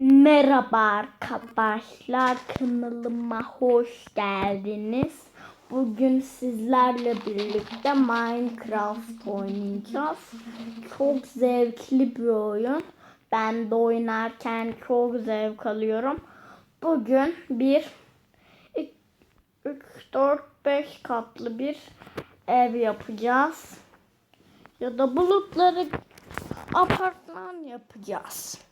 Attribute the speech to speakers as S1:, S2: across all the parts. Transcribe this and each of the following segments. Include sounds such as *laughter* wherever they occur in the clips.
S1: Merhaba arkadaşlar kanalıma hoş geldiniz. Bugün sizlerle birlikte Minecraft oynayacağız. Çok zevkli bir oyun. Ben de oynarken çok zevk alıyorum. Bugün bir 3 4 5 katlı bir ev yapacağız. Ya da bulutları apartman yapacağız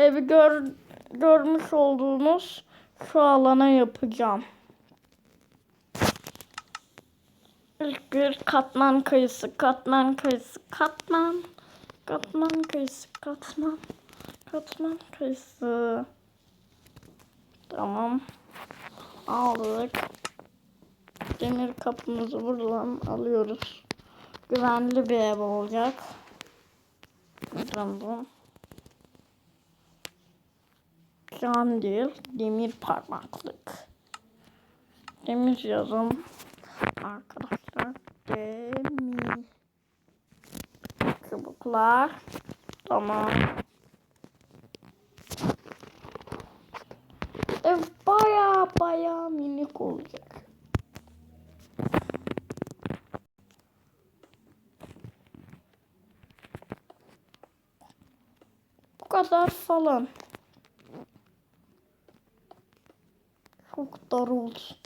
S1: evi gör, görmüş olduğunuz şu alana yapacağım. İlk bir katman kayısı, katman kayısı, katman, katman kayısı, katman, katman kayısı. Tamam. Aldık. Demir kapımızı buradan alıyoruz. Güvenli bir ev olacak. Tamam. Cam değil, demir parmaklık. Demir yazım. Arkadaşlar demir. Çubuklar. Tamam. Ev baya baya minik olacak. Bu kadar falan. Çok dar olsun.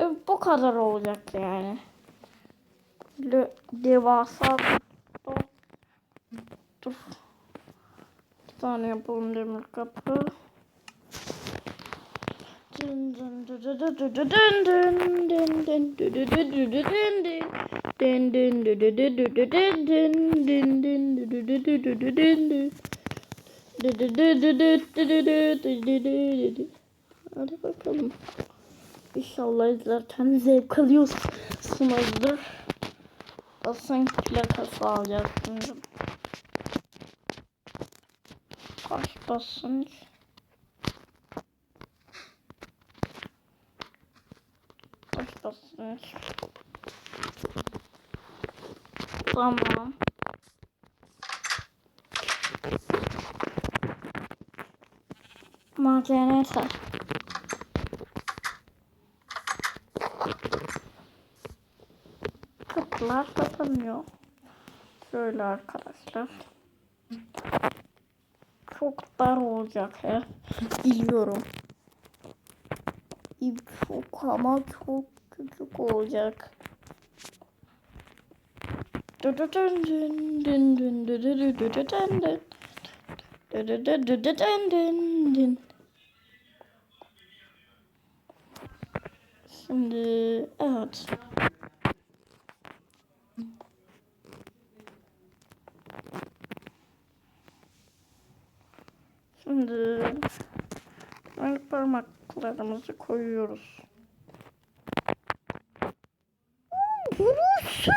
S1: E, bu kadar olacak yani. Devasa dur. Bir tane yapalım demir kapı. Dın dın dın dın dın dın dın dın dın dın dın dın dın dın dın dın dın dın. Dın dın dın dın dın dın dın dın dın dın dın dın. Hadi bakalım. İnşallah izlerken zevk alıyorsunuzdur. Basın plakası şimdi. Kaç basınç? Kaç basınç? Tamam. Malzeme Kapılar kapanıyor. Şöyle arkadaşlar. Çok dar olacak he. Biliyorum. Çok ama çok küçük olacak. Şimdi evet. Şimdi el parmaklarımızı koyuyoruz. Burası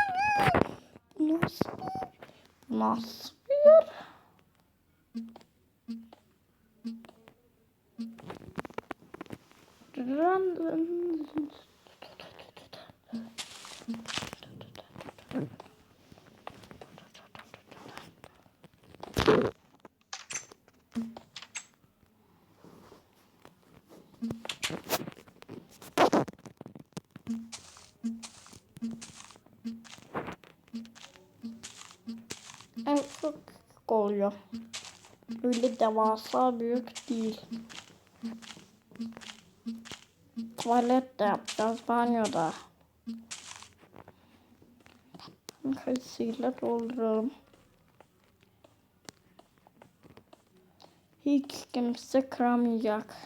S1: nasıl bir, yer? Evet çok oluyor. Öyle devasa büyük değil. Tuvalet de yapacağız banyoda. Kayısıyla dolduralım. Hiç kimse kıramayacak.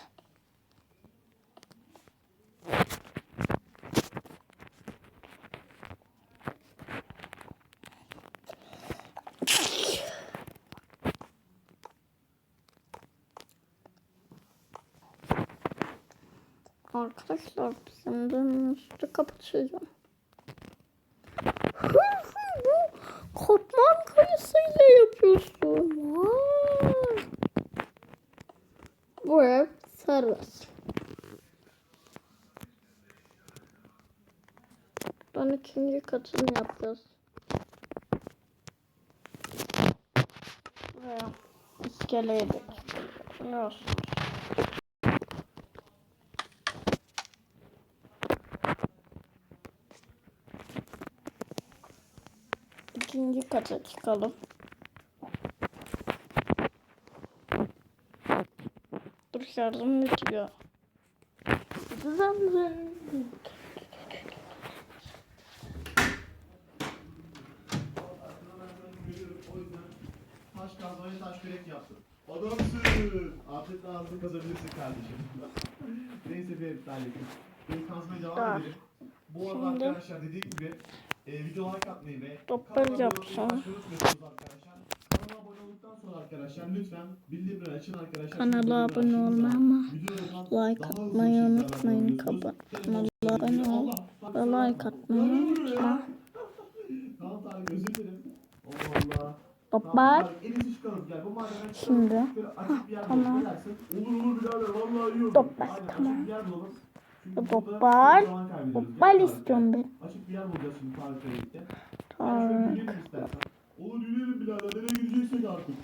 S1: Arkadaşlar bizim dönüşü kapatacağım. Hı hı bu katman kayısıyla yapıyorsun. Vay. Buraya sarız. Ben ikinci katını yapacağız. Buraya iskeleyi de yapacağız. Kata çıkalım. Dur şarjım bitiyor.
S2: Taş kazmayı taş kürek yaptım. Adamsın. Artık ağzını kazabilirsin kardeşim. *laughs* Neyse bir talihim. Bir kazmaya devam edelim. Bu arada arkadaşlar dediğim gibi e, video like atmayı ve
S1: Toplar
S2: arkadaşlar. Kanala abone olduktan sonra arkadaşlar lütfen bildirimleri açın arkadaşlar.
S1: Kanala abone olmayı ama like atmayı unutmayın. kanala abone ol ve like atmayı unutma.
S2: Tamam Tarık özür dilerim. Allah Allah.
S1: Toplar.
S2: Tamam.
S1: Şimdi.
S2: Yer
S1: Tamam. Toplar, tamam.
S2: Gel Tarık,
S1: istiyorum ben.
S2: Açık bir yer bulacağız şimdi birlikte. Şöyle
S1: Tarık.
S2: Olur yürüyelim birader. Nereye gideceksek artık.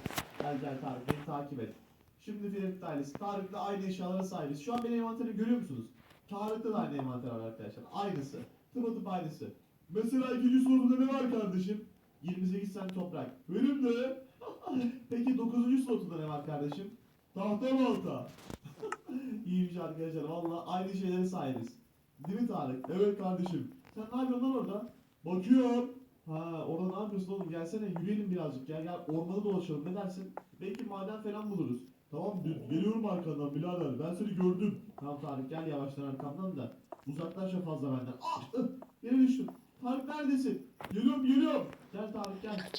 S2: Gel gel Tarık beni takip et. Şimdi Ferit ailesi. Tarık'la aynı eşyalara sahibiz. Şu an benim envanterimi görüyor musunuz? Tarık'ta da aynı envanter var arkadaşlar. Aynısı. Tıpatıp aynısı. Mesela ikinci sorumda ne var kardeşim? 28 tane toprak. Benim de. *laughs* Peki 9. slotunda ne var kardeşim? Tahta balta. İyiymiş arkadaşlar. Valla aynı şeylere sahibiz. Değil mi Tarık? Evet kardeşim. Sen ne yapıyorsun lan orada? Bakıyorum. Ha orada ne yapıyorsun oğlum? Gelsene yürüyelim birazcık. Gel gel ormanda dolaşalım. Ne dersin? Belki maden falan buluruz. Tamam ge- geliyorum arkandan birader. Ben seni gördüm. Tamam Tarık gel yavaştan arkamdan da. Uzaklaşma fazla benden. Ah! Yere düştüm. Tarık neredesin? Geliyorum geliyorum.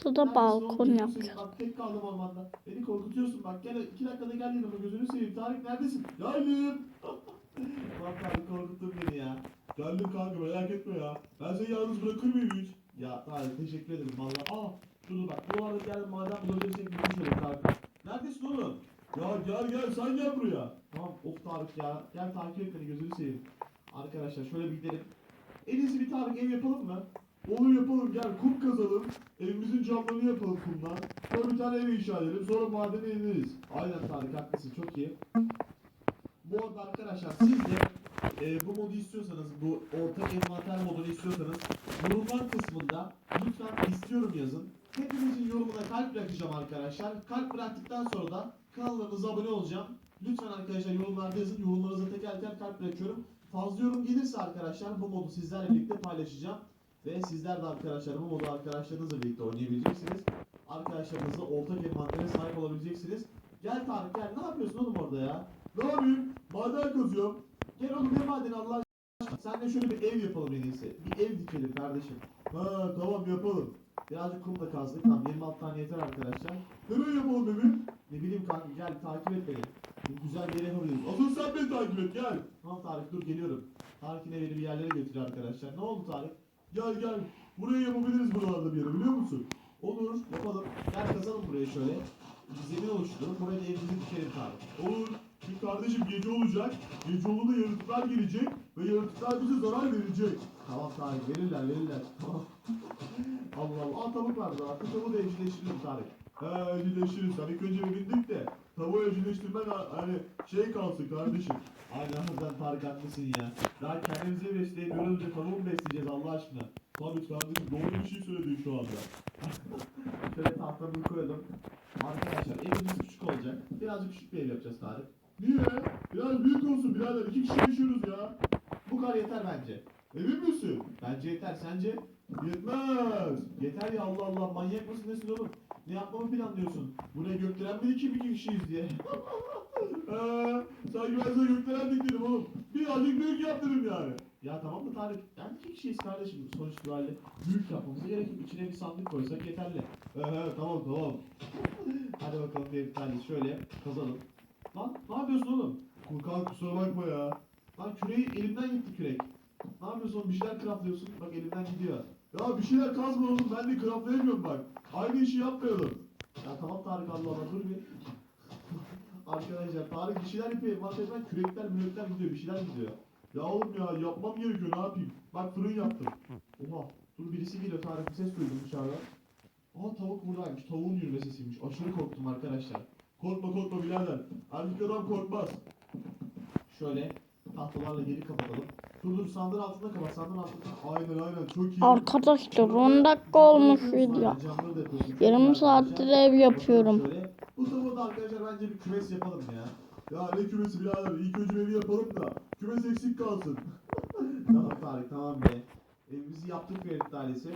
S1: Şurada
S2: Neredesin
S1: balkon.
S2: Bak ormanda. Beni korkutuyorsun bak. Gel iki dakikada gel yanıma gözünü seveyim. Tarık neredesin? Geldim. *laughs* Lan Tarık korkuttun beni ya. Geldim kanka merak etme ya. Ben seni yalnız bırakır mıyım hiç? Ya Tarık teşekkür ederim valla. Aa dur bak. Buralarda gel madem bulabilirsek bir şey olur Tarık. Neredesin oğlum? Ya gel gel sen gel buraya. Tamam of Tarık ya. Gel takip et beni gözünü seveyim. Arkadaşlar şöyle bir gidelim. En iyisi bir Tarık ev yapalım mı? Olur yapalım gel kum kazalım. Evimizin camlarını yapalım kumdan. Sonra bir tane ev inşa edelim. Sonra madene ineriz. Aynen Tarık haklısın çok iyi. Bu arada arkadaşlar siz de e, bu modu istiyorsanız, bu ortak envanter modunu istiyorsanız yorumlar kısmında lütfen istiyorum yazın. Hepinizin yorumuna kalp bırakacağım arkadaşlar. Kalp bıraktıktan sonra da kanallarınıza abone olacağım. Lütfen arkadaşlar yorumlarda yazın. Yorumlarınıza teker teker kalp bırakıyorum. Fazla yorum gelirse arkadaşlar bu modu sizlerle birlikte paylaşacağım. Ve sizler de arkadaşlar bu modu arkadaşlarınızla birlikte oynayabileceksiniz. Arkadaşlarınızla ortak envantere sahip olabileceksiniz. Gel Tarık gel. Ne yapıyorsun oğlum orada ya? Ne yapayım? Maden kazıyorum. Gel oğlum ne madeni Allah aşkına. Senle şöyle bir ev yapalım en iyisi. Bir ev dikelim kardeşim. Ha tamam yapalım. Birazcık kum da kazdık. Tamam 26 tane yeter arkadaşlar. Nereye yapalım evi? Ne bileyim kanka gel takip et beni. Bir güzel yere yapabiliriz. Asıl sen beni takip et gel. Tamam Tarık dur geliyorum. Tarık yine beni bir yerlere götürüyor arkadaşlar. Ne oldu Tarık? Gel gel. Burayı yapabiliriz buralarda bir yere biliyor musun? Olur yapalım. Gel kazalım buraya şöyle. Zemin oluşturalım. Buraya da evimizi dikelim Tarık. Olur. Şimdi kardeşim gece olacak. Gece olduğunda yaratıklar gelecek. Ve yaratıklar bize zarar verecek. Tamam Tarık verirler verirler. *laughs* Allah Allah. Aa tavuk vardı. Artık tavuğu da evcilleştirelim Tarık. He evcilleştiririz. İlk önce bir bindik de. Tavuğu evcilleştirmek ha- hani şey kalsın kardeşim. Aynen Tarık haklısın ya. Daha kendimizi besleyemiyoruz ve tavuğu mu besleyeceğiz Allah aşkına? Tabii kardeşim doğru bir şey söyledin şu anda. *laughs* Şöyle tahtamızı koyalım. Arkadaşlar evimiz küçük olacak. Birazcık küçük bir ev yapacağız Tarık. Niye? Biraz büyük olsun birader. İki kişi yaşıyoruz ya. Bu kadar yeter bence. Emin misin? Bence yeter. Sence? Yetmez. Yeter ya Allah Allah. Manyak mısın nesin oğlum? Ne yapmamı planlıyorsun? Buraya gökdelen mi iki iki kişiyiz diye. Eee *laughs* sanki ben sana gökdelen dikledim oğlum. Birazcık büyük yaptırım yani. Ya tamam da Tarık. Yani iki kişiyiz kardeşim sonuç itibariyle. Büyük yapmamıza gerek yok. İçine bir sandık koysak yeterli. Eee tamam tamam. Hadi bakalım bir tane şöyle kazalım. Lan ne yapıyorsun oğlum? Furkan kusura bakma ya. Lan küreği elimden gitti kürek. Ne yapıyorsun oğlum? Bir şeyler craftlıyorsun. Bak elimden gidiyor. Ya bir şeyler kazma oğlum. Ben de craftlayamıyorum bak. Aynı işi yapmayalım. Ya tamam Tarık Allah Allah dur bir. Arkadaşlar Tarık bir şeyler yapıyor. Envanterinden kürekler mürekler gidiyor. Bir şeyler gidiyor. Ya oğlum ya yapmam gerekiyor ne yapayım? Bak fırın yaptım. Oha. Dur birisi geliyor Tarık bir ses duydum dışarıda. Aa tavuk buradaymış. Tavuğun yürüme sesiymiş. Aşırı korktum arkadaşlar. Korkma korkma birader. Erkek adam korkmaz. Şöyle tahtalarla geri kapatalım. Dur dur sandığın altında kapat. Sandığın altında. Aynen aynen çok iyi.
S1: Arkadaşlar 10 dakika olmuş video. Yarım saattir ev yapıyorum.
S2: Bu tavuğu da arkadaşlar bence bir kümes yapalım ya. Ya ne kümesi birader? İlk önce evi yapalım da. Kümes eksik kalsın. *laughs* tamam Tarık tamam be. Evimizi yaptık Ferit ailesi.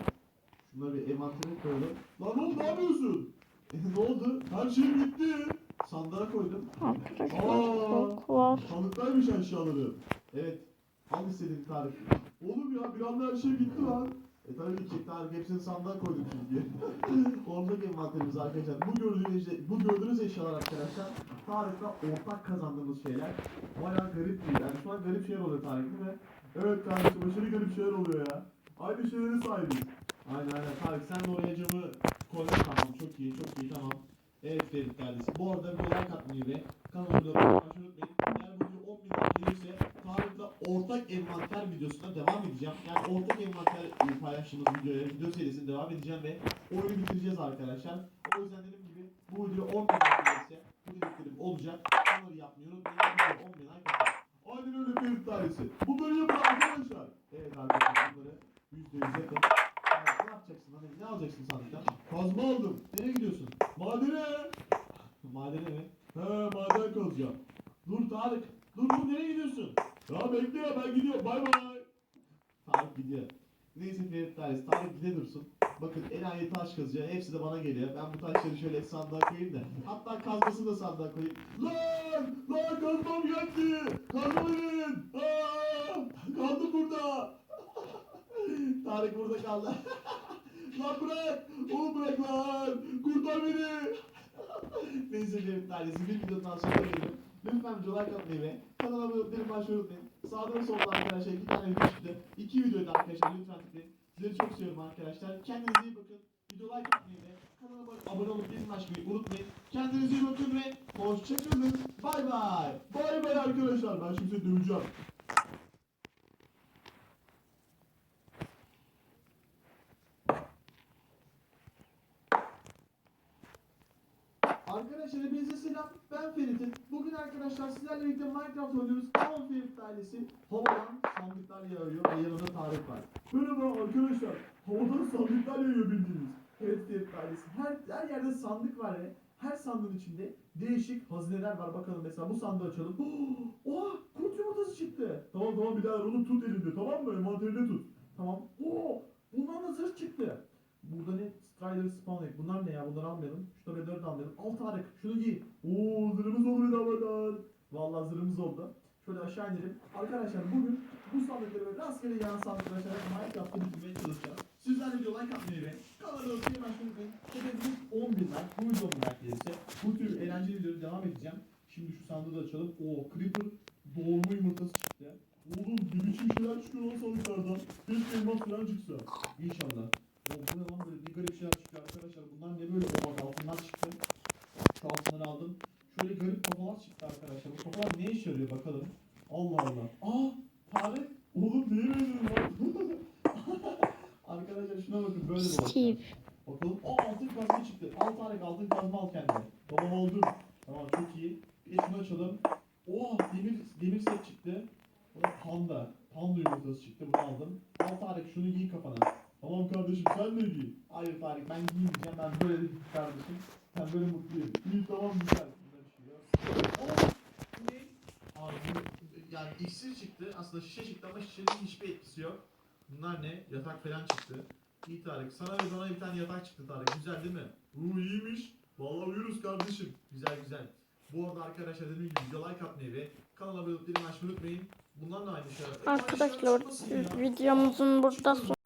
S2: Şunları bir envantere koyalım. Lan oğlum ne yapıyorsun? *laughs* ne oldu? Her şey bitti. Sandığa koydum.
S1: Arkadaşlar çok var.
S2: Sandıktaymış aşağıları. Evet. Al istediğin Tarık. Oğlum ya bir anda her şey bitti lan. E tabii ki Tarık hepsini sandığa koyduk çünkü. *laughs* Ortak envanterimiz arkadaşlar. Bu gördüğünüz, bu gördüğünüz eşyalar arkadaşlar. Tarık'la ortak kazandığımız şeyler. Bayağı garip değil. Yani şu an garip şeyler oluyor değil mi? Evet kardeşim aşırı garip şeyler oluyor ya. Aynı şeylere sahibiz. Aynen aynen Tarık sen de oraya camı koy. Tamam çok iyi çok iyi tamam. Evet Ferit kardeşim. Bu arada bir like atmayı ve kanalıma abone olmayı unutmayın. Eğer bu video 10 bin gelirse Tarık'la ortak envanter videosuna devam edeceğim. Yani ortak envanter paylaştığımız videoya, video serisine devam edeceğim ve oyunu bitireceğiz arkadaşlar. O yüzden dediğim gibi bu video 10 bin gelirse bu dediklerim olacak. Onları yapmayı unutmayın. Bu video 10 bin like. Aynen öyle Ferit. Bunları yapın arkadaşlar. Evet arkadaşlar bunları %100 yapın. Yani ne yapacaksın hani ne alacaksın sandıktan? Kazma aldım. Nereye gidiyorsun? Madene. Madene mi? He maden kazacağım. Dur Tarık. Dur dur nereye gidiyorsun? Ya bekle ya ben gidiyorum. Bay bay. Tarık gidiyor. Neyse Ferit Tarık. Tarık gide Bakın enayi taş kazıyor. Hepsi de bana geliyor. Ben bu taşları şöyle sandığa koyayım da. Hatta kazmasını da sandığa koyayım. Lan! Lan kazmam geldi! Kazma verin! Kaldım burada! *laughs* Tarık burada kaldı. *laughs* lan bırak! Oğlum bırak lan! Kurtar beni! *laughs* Neyse benim tanesi bir videonun daha sonuna geliyorum. Lütfen video like atmayı ve kanala abone olmayı başlayı unutmayın. Sağda ve solda arkadaşlar iki tane video çıktı. İki videoydu arkadaşlar lütfen tıklayın. Sizleri çok seviyorum arkadaşlar. Kendinize iyi bakın. Video like atmayı ve kanala abone olup bildirim açmayı unutmayın. Kendinize iyi bakın ve hoşçakalın. Bay bay. Bay bay arkadaşlar. Ben şimdi döveceğim. Arkadaşlar hepinize selam. Ben Ferit'im. Bugün arkadaşlar sizlerle birlikte Minecraft oynuyoruz. Tamam Ferit ailesi. Havadan sandıklar yağıyor ve yanında Tarık var. Merhaba arkadaşlar. Havadan sandıklar yağıyor bildiğiniz. Evet Ferit ailesi. Her, her yerde sandık var ve her sandığın içinde değişik hazineler var. Bakalım mesela bu sandığı açalım. *gasps* Oha kurt yumurtası çıktı. Tamam tamam birader onu tut elinde tamam mı? Envanterinde tut. Tamam. Oo, bundan da zırh çıktı. Burada ne? Strider spawn egg. Bunlar ne ya? Bunları almayalım. Şu da 4 almayalım. Al Tarık. Şunu giy. Oo zırhımız oldu bir havadan. Vallahi zırhımız oldu. Şöyle aşağı inelim. Arkadaşlar bugün bu sandıkları ve rastgele yan sandıkları açarak Minecraft'ı bitirmeye çalışacağım. Sizler video like atmayı ve kanala abone olmayı unutmayın. Hedefimiz 10 bin like. Bu video 10 bin like gelirse bu tür eğlenceli videoları devam edeceğim. Şimdi şu sandığı da açalım. Oo Creeper doğurma yumurtası çıktı. Oğlum biçim şeyler çıkıyor lan sandıklardan. Keşke elmas falan çıksa. İnşallah. Bu ne lan böyle ne garip şeyler çıkıyor arkadaşlar. Bunlar ne böyle o bak altından çıktı. Şu altınları aldım. Şöyle garip kafalar çıktı arkadaşlar. Bu kafalar ne işe yarıyor bakalım. Allah Allah. Aa Tarık. Oğlum neye benziyor lan? *laughs* arkadaşlar şuna bakın böyle bir
S1: Steve.
S2: Bakalım. Aa altın kazma çıktı. Al Tarık altın kazma al kendine. Tamam oldu. Tamam çok iyi. Bir de şunu açalım. Oha demir, demir set çıktı. Bu da panda. Panda yumurtası çıktı. Bunu aldım. Al Tarık şunu giy kafana. Tamam kardeşim sen de giy. Hayır Tarık ben giymeyeceğim. Ben böyle de kardeşim. Sen böyle mutluyum. İyi tamam güzel. Şey? Abi yani iksir çıktı. Aslında şişe çıktı ama şişenin hiçbir etkisi yok. Bunlar ne? Yatak falan çıktı. İyi Tarık. Sana ve bana bir tane yatak çıktı Tarık. Güzel değil mi? Bu iyiymiş. Vallahi uyuruz kardeşim. Güzel güzel. Bu arada arkadaşlar dediğim gibi video like atmayı ve kanala abone olup açmayı unutmayın. Bunlar da aynı. E, şeyler
S1: Arkadaşlar
S2: ya.
S1: videomuzun burada son